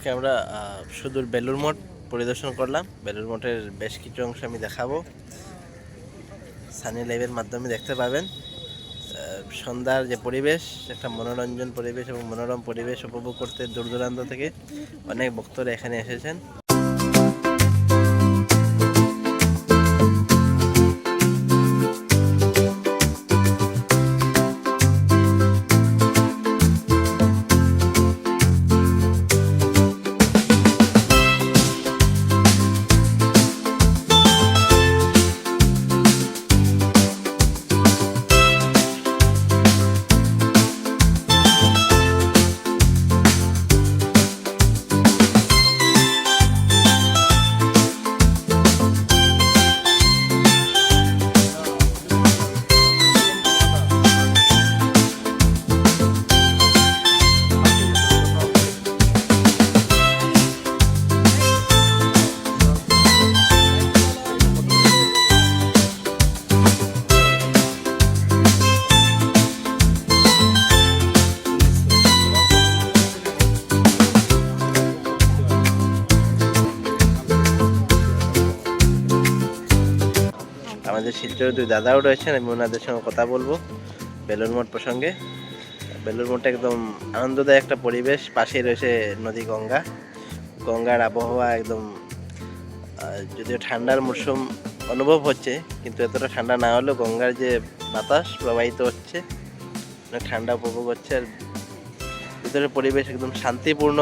আজকে আমরা সুদূর বেলুর মঠ পরিদর্শন করলাম। বেলুর মঠের বেশ কিছু অংশ আমি দেখাবো। সানি লাইভের মাধ্যমে দেখতে পাবেন। সন্ধ্যার যে পরিবেশ, একটা মনোরঞ্জন পরিবেশ এবং মনোরম পরিবেশ উপভোগ করতে দূর দূরান্ত থেকে অনেক ভক্তরা এখানে এসেছেন। আমাদের শিলচরের দুই দাদাও রয়েছেন, আমি ওনাদের সঙ্গে কথা বলব বেলুর মঠ প্রসঙ্গে। বেলুর মঠটা একদম আনন্দদায়ক একটা পরিবেশ, পাশেই রয়েছে নদী গঙ্গা। গঙ্গার আবহাওয়া একদম যদিও ঠান্ডার মরশুম অনুভব হচ্ছে, কিন্তু এতটা ঠান্ডা না হলেও গঙ্গার যে বাতাস প্রবাহিত হচ্ছে, অনেক ঠান্ডা উপভোগ হচ্ছে আর ভিতরের পরিবেশ একদম শান্তিপূর্ণ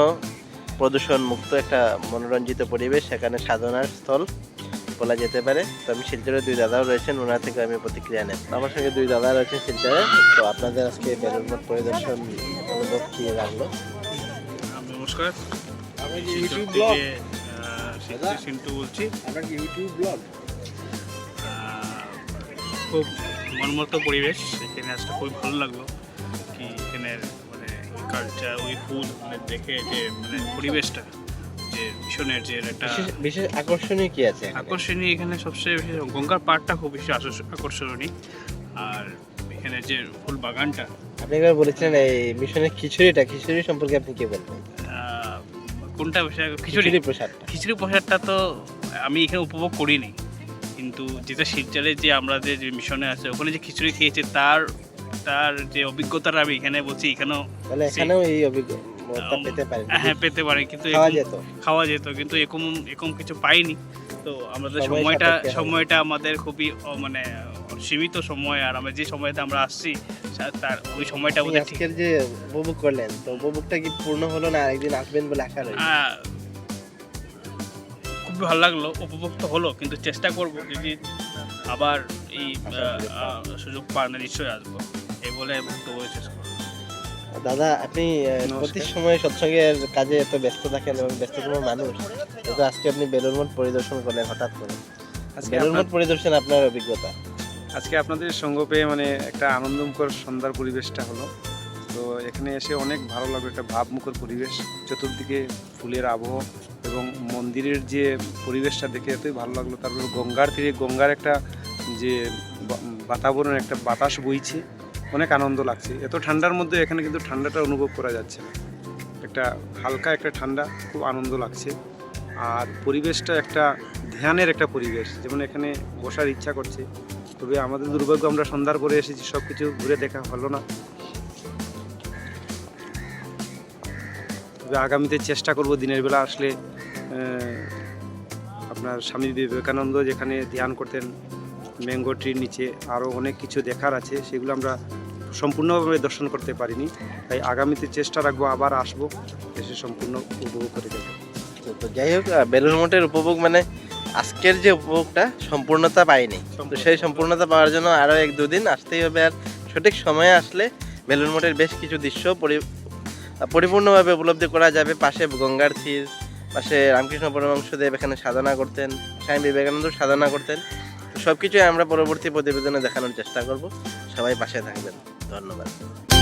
প্রদূষণ মুক্ত একটা মনোরঞ্জিত পরিবেশ, সেখানে সাধনার স্থল। বলা যেতে পারে। তো আমি শিলচরের দুই দাদাও রয়েছেন ওনার থেকে আমি প্রতিক্রিয়া নেব। আমার সঙ্গে দুই দাদা রয়েছেন শিলচরে। তো আপনাদের আজকে বেলুর মঠ পরিদর্শন অনুভব কি লাগল? নমস্কার। ইউটিউব ব্লগ দাদা? সিন্টু বলছি। আপনার কি ইউটিউব ব্লগ খুব মনমতো পরিবেশ। এখানে আসতে খুবই ভালো লাগল কি এখানে মানে কালচার ওই ফুল মানে দেখে যে মানে পরিবেশটা। যে ভীষণের যে একটা বিশেষ আকর্ষণীয় কি আছে আকর্ষণীয় এখানে সবচেয়ে বেশি গঙ্গার পাড়টা খুব বেশি আকর্ষণীয়। আর এখানে যে ফুল বাগানটা আপনি একবার বলেছিলেন এই মিশনের খিচুড়িটা খিচুড়ি সম্পর্কে আপনি কি বলবেন? কোনটা খিচুড়ি। প্রসাদটা। খিচুড়ি প্রসাদটা তো আমি এখানে উপভোগ করিনি। কিন্তু যেটা শিলচরে যে আমরা যে যে মিশনে আছে ওখানে যে খিচুড়ি খেয়েছে তার তার যে অভিজ্ঞতাটা আমি এখানে বলছি এখানেও এখানেও এই অভিজ্ঞতা উম, পেতে পারেন হ্যাঁ পেতে পারি কিন্তু খাওয়া যেত। খাওয়া যেত কিন্তু এরকম এরকম কিছু পাইনি। তো আমাদের সময়টা সময়টা আমাদের খুবই মানে সীমিত সময় আর আমরা যে সময়তে আমরা আসছি তার ওই সময়টা ঠিক আজকের যে উপভোগ করলেন তো উপভোগটা কি পূর্ণ হলো না আরেকদিন আসবেন বলে আশা আহ, খুবই ভালো লাগল উপভোগ তো হলো কিন্তু চেষ্টা করব যদি আবার এই সুযোগ পান। নিশ্চয়ই আসব। এই বলে বক্তব্য শেষ দাদা আপনি প্রতি সময় সৎসঙ্গের কাজে এত ব্যস্ত থাকেন এবং ব্যস্ততম মানুষ কিন্তু আজকে আপনি বেলুর মঠ পরিদর্শন করলেন হঠাৎ করে। বেলুর মঠ পরিদর্শন আপনার অভিজ্ঞতা? আজকে আপনাদের সঙ্গ পেয়ে মানে একটা আনন্দমুখর সন্ধ্যার পরিবেশটা হলো। তো এখানে এসে অনেক ভালো লাগল একটা ভাবমুখর পরিবেশ চতুর্দিকে ফুলের আবহ এবং মন্দিরের যে পরিবেশটা দেখে এতই ভালো লাগল। তারপর গঙ্গার তীরে গঙ্গার একটা যে বাতাবরণ একটা বাতাস বইছে। অনেক আনন্দ লাগছে। এত ঠান্ডার মধ্যে এখানে কিন্তু ঠান্ডাটা অনুভব করা যাচ্ছে না। একটা হালকা একটা ঠান্ডা, খুব আনন্দ লাগছে। আর পরিবেশটা একটা ধ্যানের একটা পরিবেশ। যেমন এখানে বসার ইচ্ছা করছে। তবে আমাদের দুর্ভাগ্য আমরা সন্ধ্যার করে এসেছি সব কিছু ঘুরে দেখা হলো না। তবে আগামীতে চেষ্টা করব দিনের বেলা আসলে আপনার স্বামী বিবেকানন্দ যেখানে ধ্যান করতেন, ম্যাঙ্গো ট্রির নিচে আরও অনেক কিছু দেখার আছে। সেগুলো আমরা সম্পূর্ণভাবে দর্শন করতে পারিনি। তাই আগামীতে চেষ্টা রাখব আবার আসব এসে সম্পূর্ণ উপভোগ করে দেবো তো- যাই হোক বেলুর মঠের উপভোগ মানে আজকের যে উপভোগটা সম্পূর্ণতা পাইনি। তো সেই সম্পূর্ণতা পাওয়ার জন্য আরও এক দুদিন আসতেই হবে। আর সঠিক সময়ে আসলে বেলুর মঠের বেশ কিছু দৃশ্য পরি- পরিপূর্ণভাবে উপলব্ধি করা যাবে। পাশে গঙ্গার তীর পাশে রামকৃষ্ণ পরমহংসদেব এখানে সাধনা করতেন স্বামী বিবেকানন্দ সাধনা করতেন। সব কিছুই আমরা পরবর্তী প্রতিবেদনে দেখানোর চেষ্টা করব। সবাই পাশে থাকবেন। ধন্যবাদ